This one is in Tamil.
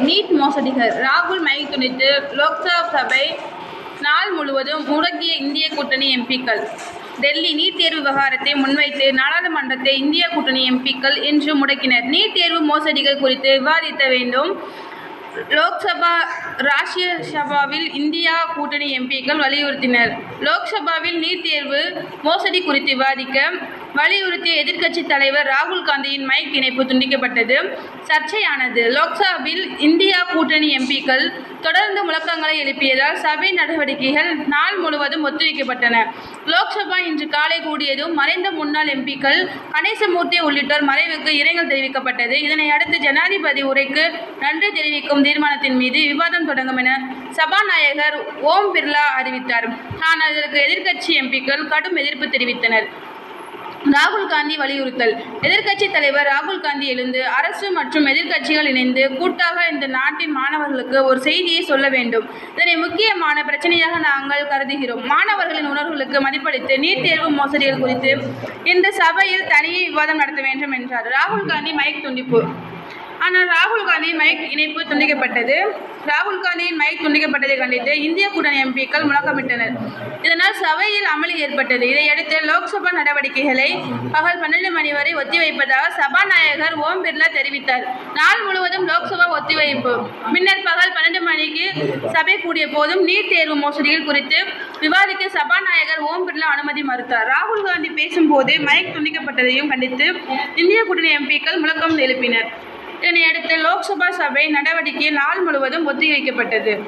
நீட் மோசடிகள். ராகுல் மைக் துணித்து லோக்சபை நாள் முழுவதும் முடங்கிய இந்திய கூட்டணி எம்பிக்கள். டெல்லி நீட் தேர்வு விவகாரத்தை முன்வைத்து நாடாளுமன்றத்தை இந்திய கூட்டணி எம்பிக்கள் இன்று முடக்கினர். நீட் தேர்வு மோசடிகள் குறித்து விவாதிக்க வேண்டும். லோக்சபா ராஜ்யசபாவில் இந்தியா கூட்டணி எம்பிக்கள் வலியுறுத்தினர். லோக்சபாவில் நீட் தேர்வு மோசடி குறித்து விவாதிக்க வலியுறுத்திய எதிர்க்கட்சித் தலைவர் ராகுல் காந்தியின் மைக் இணைப்பு துண்டிக்கப்பட்டது. சர்ச்சையானது. லோக்சபாவில் இந்தியா கூட்டணி எம்பிக்கள் தொடர்ந்து முழக்கங்களை எழுப்பியதால் சபை நடவடிக்கைகள் நாள் முழுவதும் ஒத்திவைக்கப்பட்டன. லோக்சபா இன்று காலை கூடியதும் மறைந்த முன்னாள் எம்பிக்கள் கணேசமூர்த்தி உள்ளிட்டோர் மறைவுக்கு இரங்கல் தெரிவிக்கப்பட்டது. இதனை அடுத்து ஜனாதிபதி உரைக்கு நன்றி தெரிவிக்கும் தீர்மானத்தின் மீது விவாதம் தொடங்கும் என சபாநாயகர் ஓம் பிர்லா அறிவித்தார். ஆனால் இதற்கு எதிர்க்கட்சி எம்பிக்கள் கடும் எதிர்ப்பு தெரிவித்தனர். ராகுல் காந்தி வலியுறுத்தல். எதிர்க்கட்சி தலைவர் ராகுல் காந்தி எழுந்து அரசு மற்றும் எதிர்க்கட்சிகள் இணைந்து கூட்டாக இந்த நாட்டின் மாணவர்களுக்கு ஒரு செய்தியை சொல்ல வேண்டும். இதனை முக்கியமான பிரச்சனையாக நாங்கள் கருதுகிறோம். மாணவர்களின் உணர்வுகளுக்கு மதிப்பளித்து நீட் தேர்வு மோசடிகள் குறித்து இந்த சபையில் தனியே விவாதம் நடத்த வேண்டும் என்றார். ராகுல் காந்தி மைக் துண்டிப்பு. ஆனால் ராகுல் காந்தி மைக் இணைப்பு துண்டிக்கப்பட்டது. ராகுல் காந்தியின் மைக் துண்டிக்கப்பட்டதை கண்டித்து இந்திய கூட்டணி எம்பிக்கள் முழக்கமிட்டனர். இதனால் சபையில் அமளி ஏற்பட்டது. இதையடுத்து லோக்சபா நடவடிக்கைகளை பகல் பன்னெண்டு மணி வரை ஒத்திவைப்பதாக சபாநாயகர் ஓம் பிர்லா தெரிவித்தார். நாள் முழுவதும் லோக்சபா ஒத்திவைப்பு. பின்னர் பகல் பன்னெண்டு மணிக்கு சபை கூடிய போதும் நீட் தேர்வு மோசடிகள் குறித்து விவாதிக்க சபாநாயகர் ஓம் பிர்லா அனுமதி மறுத்தார். ராகுல் காந்தி பேசும்போது மைக் துண்டிக்கப்பட்டதையும் கண்டித்து இந்திய கூட்டணி எம்பிக்கள் முழக்கம் எழுப்பினர். இதனையடுத்து லோக்சபா சபை நடவடிக்கை நாள் முழுவதும் ஒத்திவைக்கப்பட்டது.